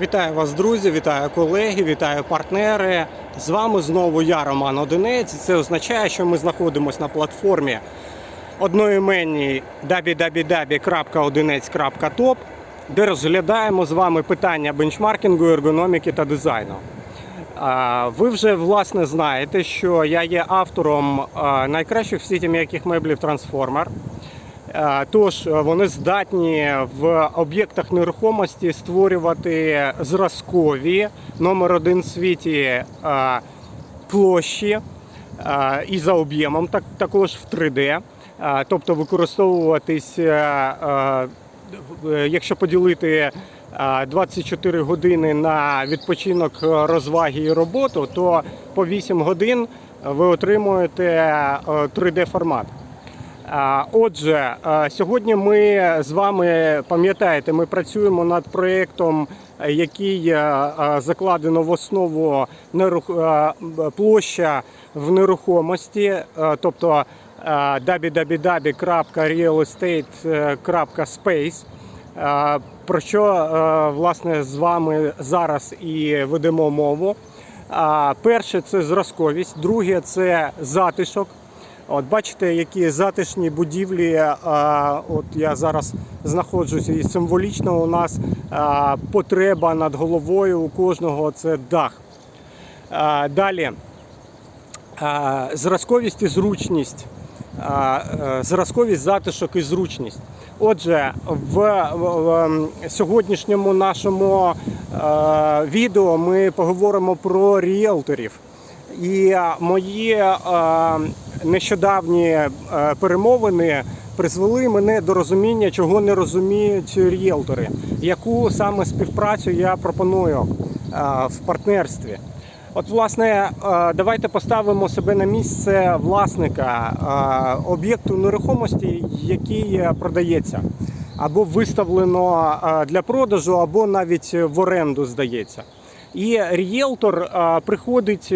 Вітаю вас, друзі, вітаю колеги, вітаю партнери. З вами знову я, Роман Одинець. Це означає, що ми знаходимося на платформі одноіменній www.одинець.top, де розглядаємо з вами питання бенчмаркінгу, ергономіки та дизайну. Ви вже власне знаєте, що я є автором найкращих в світі м'яких меблів Transformer. Е, Тож е, вони здатні в об'єктах нерухомості створювати зразкові номер один в світі е, площі і за об'ємом, так, також в 3D. Е, Тобто використовуватись, якщо поділити е, 24 години на відпочинок, розваги і роботу, то по 8 годин ви отримуєте е, 3D формат. Отже, сьогодні ми з вами пам'ятаєте, ми працюємо над проєктом, який закладено в основу нерух... площа в нерухомості, е, тобто е, www.realestate.space, е, про що власне з вами зараз і ведемо мову. Перше це зразковість, друге це затишок. От бачите, які затишні будівлі. А, от я зараз знаходжуся, і символічно у нас а, потреба над головою у кожного це дах. А, далі а, зразковість і зручність. А, е, Зразковість, затишок і зручність. Отже, в, в- в сьогоднішньому нашому е, відео ми поговоримо про ріелторів. І мої е, нещодавні е, перемовини призвели мене до розуміння, чого не розуміють ріелтори, яку саме співпрацю я пропоную е, в партнерстві. От, власне, е, давайте поставимо себе на місце власника об'єкту нерухомості, який продається, або виставлено для продажу, або навіть в оренду здається. І рієлтор приходить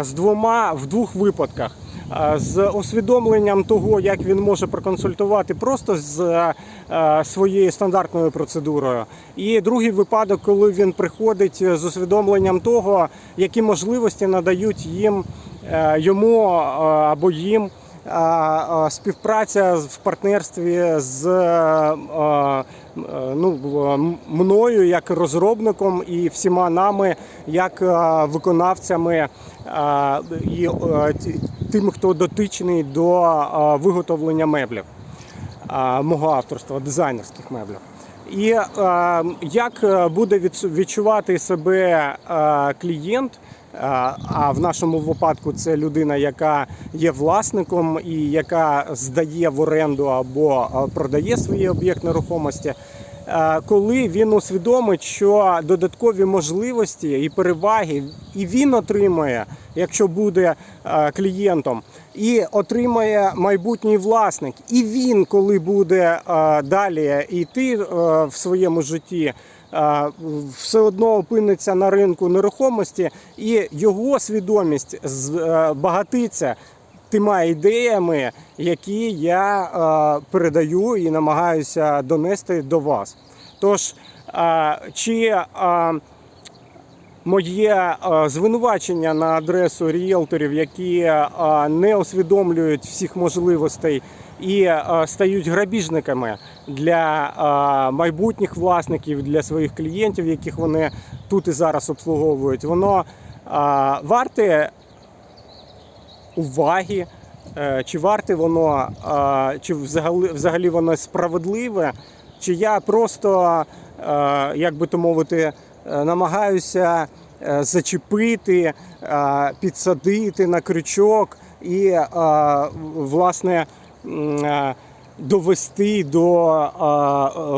з двома в двох випадках. Е, З усвідомленням того, як він може проконсультувати просто з е, своєю стандартною процедурою. І другий випадок, коли він приходить з усвідомленням того, які можливості надають їм е, йому е, або їм е, е, співпраця в партнерстві з е, е, ну, мною як розробником і всіма нами як е, виконавцями і тим, хто дотичний до виготовлення меблів мого авторства, дизайнерських меблів. І як буде відчувати себе клієнт, а в нашому випадку це людина, яка є власником і яка здає в оренду або е, продає свій об'єкт нерухомості. Е, Коли він усвідомить, що додаткові можливості і переваги і він отримає, якщо буде е, клієнтом, і отримає майбутній власник, і він, коли буде е, далі йти в своєму житті, все одно опиниться на ринку нерухомості, і його свідомість збагатиться тима ідеями, які я е, передаю і намагаюся донести до вас. Тож, е, чи е, моє звинувачення на адресу ріелторів, які не усвідомлюють всіх можливостей і стають грабіжниками для майбутніх власників, для своїх клієнтів, яких вони тут і зараз обслуговують, воно варте уваги. Е, Чи варте воно, чи взагалі, взагалі воно справедливе, чи я просто, е, як би то мовити, е, намагаюся зачепити, підсадити на крючок і, власне, довести до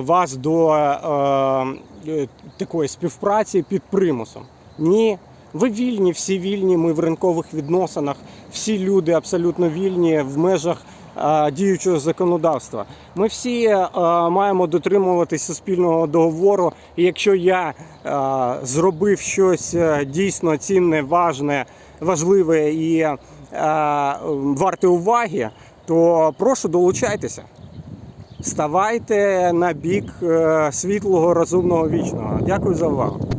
вас до такої співпраці під примусом. Ні, ви вільні, всі вільні. Ми в ринкових відносинах. Всі люди абсолютно вільні в межах діючого законодавства. Ми всі е, маємо дотримуватись суспільного договору. І якщо я е, зробив щось е, дійсно цінне, важне, важливе і е, варте уваги, то прошу долучайтеся. ставайте на бік е, світлого, розумного, вічного. Дякую за увагу.